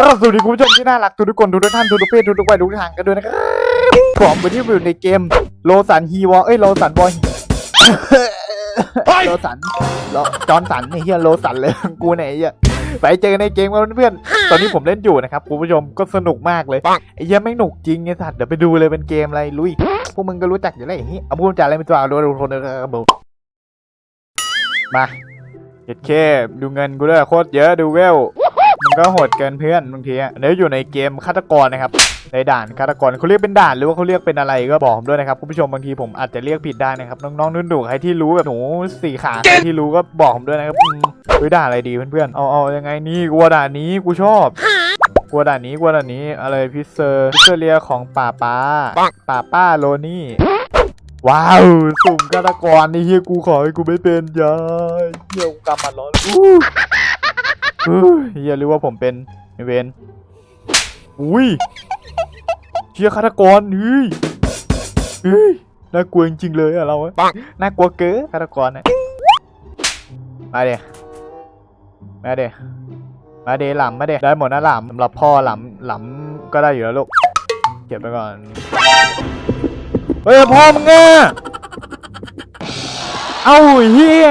ก็สวัสดีคุณผู้ชมที่น่ารักทุกๆคนทุกๆท่านทุกๆเพศทุกๆวัยทุกทางกันด้วยนะครับผมวันนี้อยู่ในเกมโลสันฮีวอเอ้ยโลสันบอยโลสันโลจอนสันไอ้เหี้ยโลสันเลยกูไหนยไอ้เหี้ยไปเจอในเกมกันเพื่อนๆตอนนี้ผมเล่นอยู่นะครับคุณผู้ชมก็สนุกมากเลยไอ้เหี้ยไม่หนุกจริงไอ้สัตว์เดี๋ยวไปดูเลยเป็นเกมอะไรลุยพวกมึงก็รู้จักอยู่แล้วอย่างนี้เอาพูดจาอะไรไม่ตัวเอาดูดูคนเดียวกันบุมาเจ็ดเคดูเงินกูด้วยโคตรเยอะดูเวล มึงก็โหดเกินเพื่อนบางทีอะเดี๋ยวอยู่ในเกมฆาตกรนะครับ ในด่านฆาตกรเขาเรียกเป็นด่านหรือว่าเขาเรียกเป็นอะไรก็บอกผมด้วยนะครับคุณผู้ชมบางทีผมอาจจะเรียกผิดได้นะครับน้องๆนุ่นดูใครที่รู้แบบหนูสี่ขาใครที่รู้ก็บอกผมด้วยนะครับเฮ้ยด่านอะไรดีเพื่อนๆเอาเอายังไงนี่กลัวด่านนี้กูชอบกลัวด่านนี้กลัวด่านนี้อะไรพิเซอร์พิเซอร์เรียของป่าป้าป่าป้าโลนี่ว้าวสุ่มฆาตกรนี่เฮียกูขอให้กูไม่เป็นยายเฮียกูกำมันร้อน อู้เฮ้ยเฮียหรือว่าผมเป็นไอเวนอุ้ยเชียฆาตกรเฮ้ยเฮ้ยน่ากลัวจริงๆเลยอะเราอะน่ากลัวเก๋ฆาตกรเนี่ยมาเดมาเดมาเดหลำมาเดได้หมดนะหลำสำหรับพ่อหลำหลำก็ได้อยู่แล้วลูกเก็บไปก่อนเฮ้ยพ่อมึงอะเอ้าเฮีย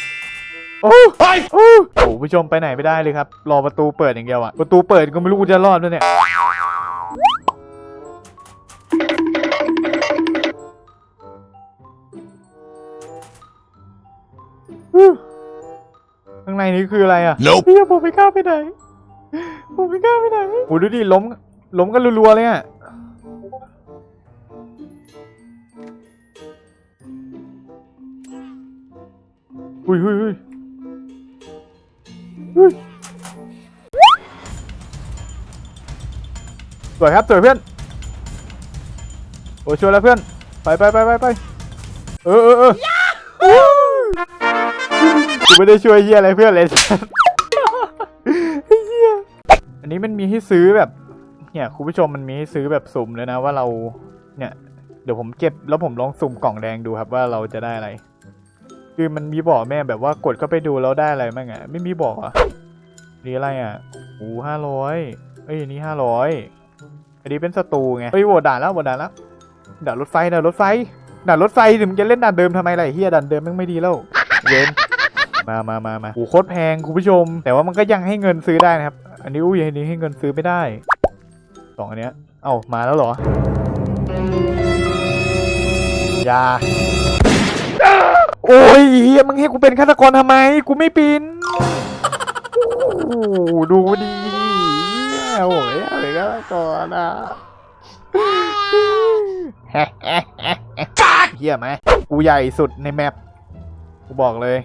โอ้ไปโอ้โหผู้ชมไปไหนไม่ได้เลยครับ รอประตูเปิดอย่างเดียวอะประตูเปิดก็ไม่รู้กูจะรอดด้วยเนี่ยข้างในนี้คืออะไรอะ Nope เฮียผมไม่กล้าไปไหน ผมไม่กล้าไปไหนโอ้ดูดิล้ม ล้มกันรัวๆเลยอะอุ้ยอุ้ยอุ้ย สวยครับสวยเพื่อนโอ้ช่วยแล้วเพื่อน ไปไปไปไปไปเออเออเออกูไม่ได้ช่วยเฮียอะไรเพื่อนเลยเฮียอันนี้มันมีให้ซื้อแบบ เนี่ยคุณผู้ชมมันมีให้ซื้อแบบสุ่มเลยนะว่าเรา เนี่ย เดี๋ยวผมเก็บแล้วผมลองสุ่มกล่องแดงดูครับว่าเราจะได้อะไร คือมันมีบอกแม่แบบว่ากดเข้าไปดูแล้วได้อะไรบ้างอะไม่มีบอกอะนี่อะไรอะโอ้ห้าร้อยเอ้ยนนี้ห้าร้อยอันนี้เป็นสตูไงเฮ้ยโหวด่านแล้วโหวด่านแล้วด่านรถไฟด่านรถไฟด่านรถไฟถึงมึงจะเล่นด่านเดิมทำไมล่ะไอ้เฮียด่านเดิมม่งไม่ดีแล้วเย็นมามามามาโอ้โคตรแพงคุณผู้ชม แต่ว่ามันก็ยังให้เงินซื้อได้นะครับ อันนี้อุ้ยอันนี้ให้เงินซื้อไม่ได้สองอันเนี้ย เอ้ามาแล้วเหรอ ยา อ้ยเฮียมึงให้กูเป็นฆาตกรทำไม กูไม่ป็นโอ้ดูดีโอ้ยอะไรก็ก่อนอะเฮียไหมกูใหญ่สุดในแมปกูบอกเลย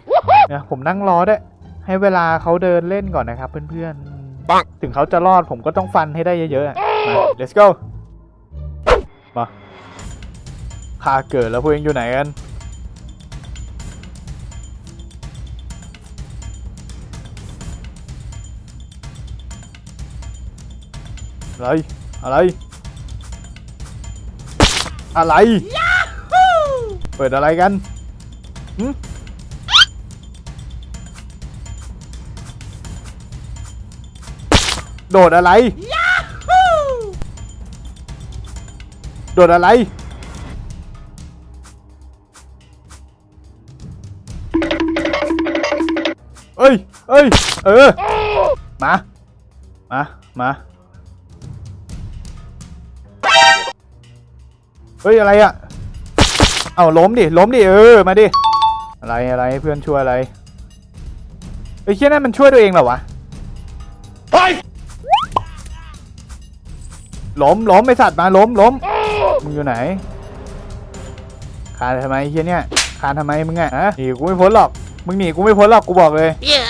นี่ยผมนั่งรอด้วยให้เวลาเขาเดินเล่นก่อนนะครับเพื่อนๆปังถึงเขาจะรอดผมก็ต้องฟันให้ได้เยอะๆมา let's go มาข้าเกิดแล้วพวกเองอยู่ไหนกัน อะไร อะไร อะไร เปิดอะไรกันหึโดดอะไร โดดอะไร เอ้ย เอ้ย เออ มา มา มา เฮ้ยอะไรอะเอาล้มดิล้มดิเออมาดิอะไรอะไรเพื่อนช่วยอะไรไอ้ยเชี่ยนั่นมันช่วยตัวเองเหรอวะเฮ้ยล้มล้มไอสัตว์มาล้มล้มมึงอยู่ไหนคานทำไมไอ้เฮียเนี่ยคานทำไมมึงอะฮะหนีกูไม่พ้นหรอกมึงหนีกูไม่พ้นหรอกกูบอกเลย Yeah.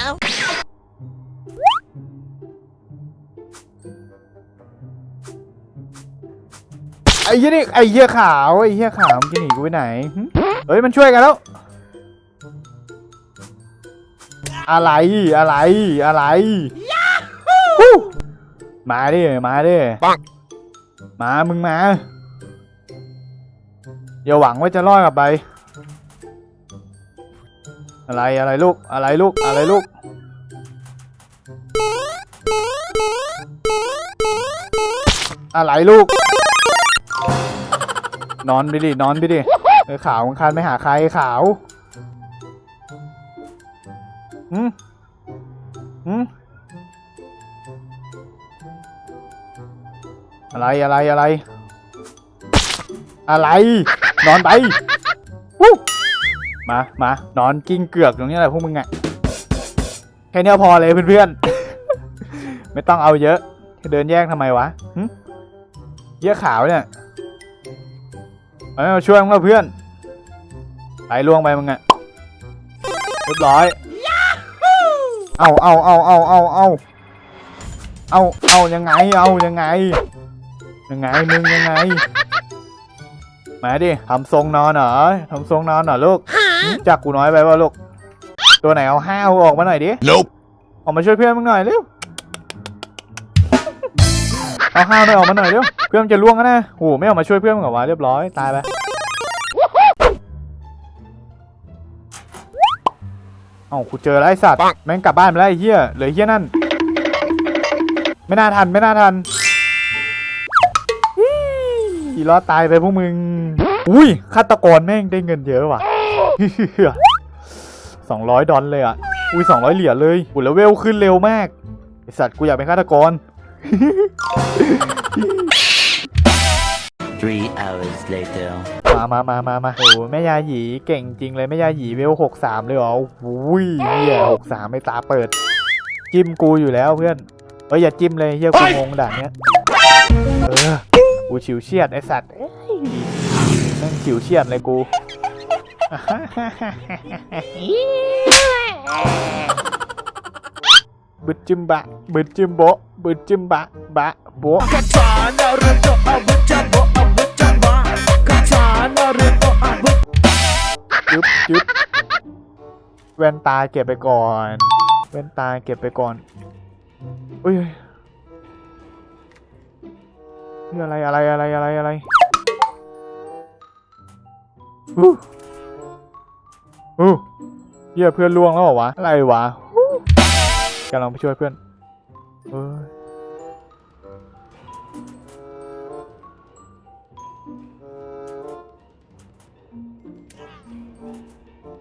ไอ้เหี้ยนี่ไอ้เหี้ยขาวไอ้เหี้ยขาวมันจะหนีกูไปไหนหึเฮ้ยมันช่วยกันแล้ว อะไรอะไรอะไรฮู้มาดิมาดิมามึงมาอย่าหวังว่าจะรอดกลับไป อะไรอะไรลูกอะไรลูกอะไรลูก อะไรลูก นอนไปดิ นอนไปดิเออขาวคันไม่หาใครขาวอืมอืมอะไรอะไรอะไร อะไร นอนไปวู้มามานอนกิ้งเกือกตรงนี้แหละพวกมึงอะแค่นี้พอเลยเพื่อนๆ ไม่ต้องเอาเยอะเดินแยกทำไมวะเยี่ยขาวเนี่ย เอามาช่วยมึงแล้วเพื่อนไปล่วงไปมึงอะเรียบร้อยเอาเอาเอาเอาเอาเอาเอาเอายังไงเอายังไง ยังไงมึงยังไงมาดิทำทรงนอนเหรอทำทรงนอนเหรอลูกจากกูน้อยไปวะลูก ตัวไหนเอาห้าวออกมาหน่อยดิ Nope. ออกมาช่วยเพื่อนมึงหน่อยเร็ว เอาห้าวหน่อยออกมาหน่อยเร็วเพื่อนมันจะล่วงแล้วนะโอ้โหไม่ออกมาช่วยเพื่อนมึงเหรอวะเรียบร้อยตายไปเอ้ากูเจอแล้วไอ้สัตว์ปังแม่งกลับบ้านไปแล้วไอ้เหี้ยเหลือไอ้เหี้ยนั่น ไม่น่าทันไม่น่าทันอีรอดตายไปพวกมึง อุ้ยฆาตกรแม่งได้เงินเยอะว่ะสองร้อยดอลเลยอะ อุ้ยสองร้อยเหรียญเลยอุ้ยแล้วเวลขึ้นเร็วมากไอสัตว์กูอยากเป็นฆาตกร Three hours later. มามามามามาโอ้แม่ยาหยีเก่งจริงเลยแม่ยาหยีเวลหกสามเลยเหรออุ้ยเฮียหกสามไม่ตาเปิด จิ้มกูอยู่แล้วเพื่อนเอ้ยอย่าจิ้มเลยเฮียกูงงด่านเนี้ยเออกูฉิวเฉียดไอสัตว์เอ้ยแม่งฉิวเฉียดเลยกู บึดจิมบะบึดจิมโบะบึดจิมบะบะโบะคาถานารุโตอาวุธจัมโบอาวุธจัมบะคาถานารุโตอาวุธจึ๊บจึ๊บแว่นตาเก็บไปก่อนแว่นตาเก็บไปก่อนอุ้ยนี่อะไรอะไรอะไรอะไรอะไรอู้อู้เหี้ยเพื่อนล่วงแล้วเหรอวะ อะไรวะ กำลังไปช่วยเพื่อนเอ้ย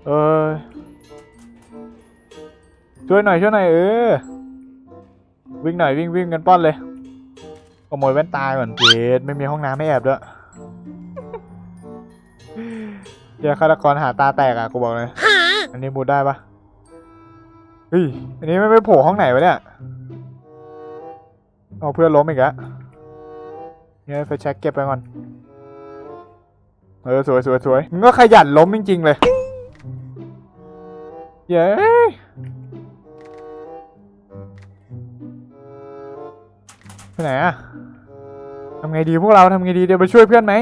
เอ้ยช่วยหน่อยช่วยหน่อยเออ วิ่งหน่อยวิ่งวิ่งกันป้อนเลยขโมยแว่นตาก่อนเจดไม่มีห้องน้ำให้แอบด้วยเดี๋ยวฆาตกรหาตาแตกอะกูบอกเลย อันนี้มูดได้ปะ ฮ้ย อันนี้ไม่ไปโผล่ห้องไหนวะเนี่ย เอาเพื่อนล้มอีกแล้วเนี่ยไฟแช็กเก็บไปก่อน เออสวยสวยสวยมึงก็ขยันล้มจริง ๆ เลย เย้ไปไหนอะทำไงดีพวกเราทำไงดีเดี๋ยวไปช่วยเพื่อนไหม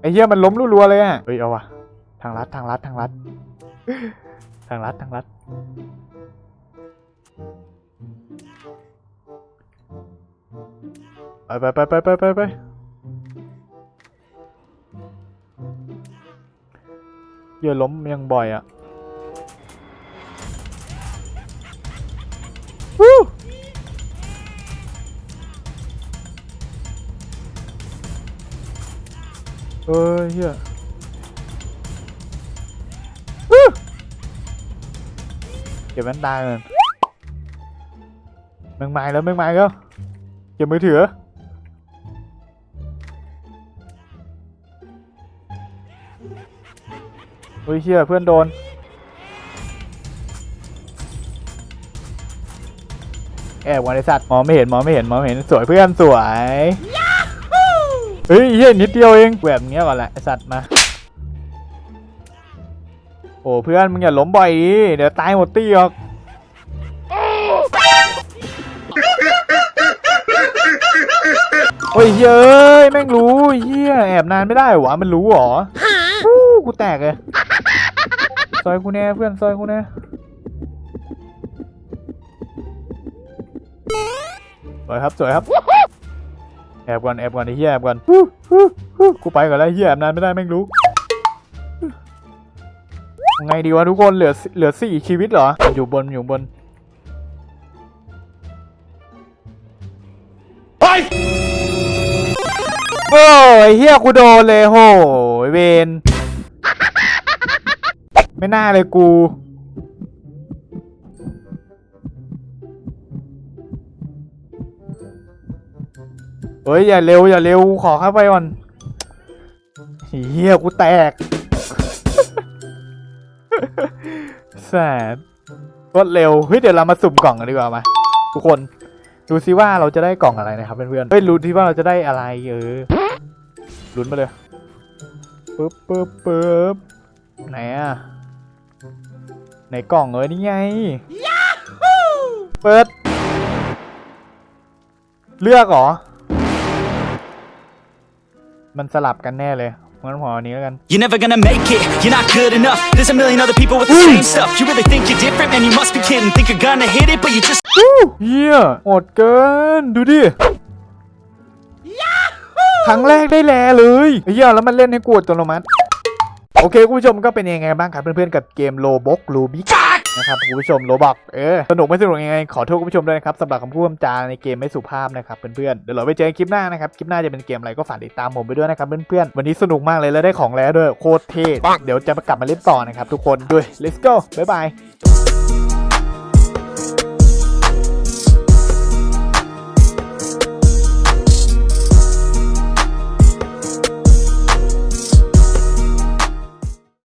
ไอ้เหี้ยมันล้มรัวๆเลยอะเฮ้ยเอาวะทางลัดทางลัดทางลัด ทางลัดทางลัดไปไปไปไปไปไปไปเหี้ยล้มยังบ่อยอะวู้เอ้ยเหี้ย เก็บแว่นตาเงินมึงมาแล้วมึงมาแล้วเก็บมือถือเฮ้ยเชี่ยเพื่อนโดน แอบวันไอสัตว์มองไม่เห็นมองไม่เห็นมองไม่เห็นสวยเพื่อนสวย เฮ้ยเฮียนิดเดียวเองแหวบเงี้ยก่อนแหละไอสัตว์มา โอ้เพื่อนมึงอย่าล้มบ่อยเดี๋ยวตายหมดตี้หรอกโอ้ยเฮ้ยแม่งรู้เฮียแอบนานไม่ได้หวะมันรู้เหรออู้กูแตกเลยซอยกูแน่เพื่อนซอยกูแน่สวยครับสวยครับ แอบก่อนแอบก่อนไอ้เฮียแอบก่อนฮึฮึฮึกูไปก่อนแล้วเฮียแอบนานไม่ได้แม่งรู้ ไงดีวะทุกคนเหลือเหลือสี่ชีวิตเหรอ อยู่บนอยู่บนเฮ้ยโอ้ยเฮียกูโดนเลยโหยเวนไม่น่าเลยกูเฮ้ยอย่าเร็วอย่าเร็วขอเข้าไปก่อนเฮียกูแตก สบรวดเร็ว เฮ้ย เดี๋ยวเรามาสุ่มกล่องกันดีกว่ามา ทุกคน ดูซิว่าเราจะได้กล่องอะไรนะครับเพื่อนๆเฮ้ยรู้ที่ว่าเราจะได้อะไรเออลุ้นมาเลยปึ๊บปึ๊บปึ๊บไหนอะไหนกล่องเอ้ยนี่ไงเปิด เลือกเหรอ มันสลับกันแน่เลย งั้นผมเอาอันนี้แล้วกัน You're never gonna make it, you're not good enough. There's a million other people with the same stuff. You really think you're different, man? You must be kidding. Think you're gonna hit it, but you just เฮียโหดเกิน ดูดิครั้งแรกได้แลเลยเฮียแล้วมันเล่นให้กูอัตโนมัติโอเคคุณผู้ชมก็เป็นยังไงบ้างครับเพื่อนๆกับเกมโลบ็อกลูบิก นะครับคุณผู้ชมโลบอกเออสนุกไม่สนุกยังไงขอโทษคุณผู้ชมด้วยนะครับสำหรับคำพูดคำจาในเกมไม่สุภาพนะครับเพื่อนๆเดี๋ยวเราไปเจอกันคลิปหน้านะครับคลิปหน้าจะเป็นเกมอะไรก็ฝากติดตามผมไปด้วยนะครับเพื่อนๆวันนี้สนุกมากเลยแล้วได้ของแล้วด้วยโคตรเท่เดี๋ยวจะมากลับมาเล่นต่อนะครับทุกคนด้วย let's go บ๊ายบาย